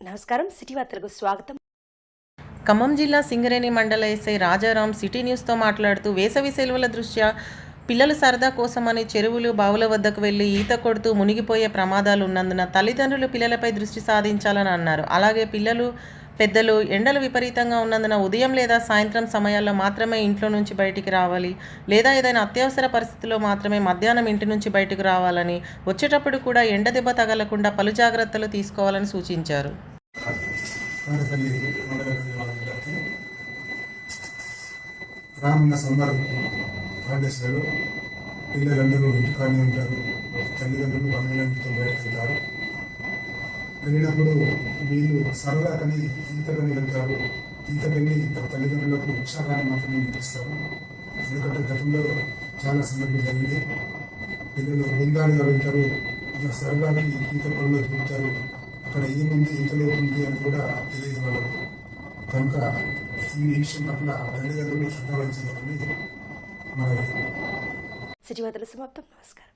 నమస్కారం. సిటీ వార్తలకు స్వాగతం. ఖమ్మం జిల్లా సింగరేణి మండల ఎస్ఐ రాజారాం సిటీ న్యూస్తో మాట్లాడుతూ వేసవి సెలవుల దృష్ట్యా పిల్లలు సరదా కోసమని చెరువులు బావుల వద్దకు వెళ్ళి ఈత కొడుతూ మునిగిపోయే ప్రమాదాలు ఉన్నందున తల్లిదండ్రులు పిల్లలపై దృష్టి సాధించాలని అన్నారు. అలాగే పిల్లలు పెద్దలు ఎండలు విపరీతంగా ఉన్నందున ఉదయం లేదా సాయంత్రం సమయాల్లో మాత్రమే ఇంట్లో నుంచి బయటికి రావాలి లేదా ఏదైనా అత్యవసర పరిస్థితిలో మాత్రమే మధ్యాహ్నం ఇంటి నుంచి బయటకు రావాలని వచ్చేటప్పుడు కూడా ఎండ దెబ్బ తగలకుండా పలు జాగ్రత్తలు తీసుకోవాలని సూచించారు. కాడపల్లి మండల ప్రజలందరికీ రానున్న సమ్మర్ హాలిడేస్లలో పిల్లలందరూ ఇంటికానే ఉంటారు. తల్లిదండ్రులు పనులతో బయటకు వెళ్తారు వెళ్ళినప్పుడు వీళ్ళు సరదాకని ఈతకని వెళ్తారు. ఈతకెళ్ళి తల్లిదండ్రులకు ఉత్సాహాన్ని మాత్రమే నిపిస్తారు ఎందుకంటే గతంలో చాలా సందర్భం జరిగింది పిల్లలు బృందాలుగా వెళ్తారు. ఇలా సరదాకి ఈత పనులు దూకుతారు. అక్కడ ఏముంది ఎంత లోపు అని కూడా తెలియదు వాళ్ళకు. కనుక ఈ విషయం పట్ల తల్లిదండ్రులు శ్రద్ధ వహించాలని మన సిటీ సమాప్తం. నమస్కారం.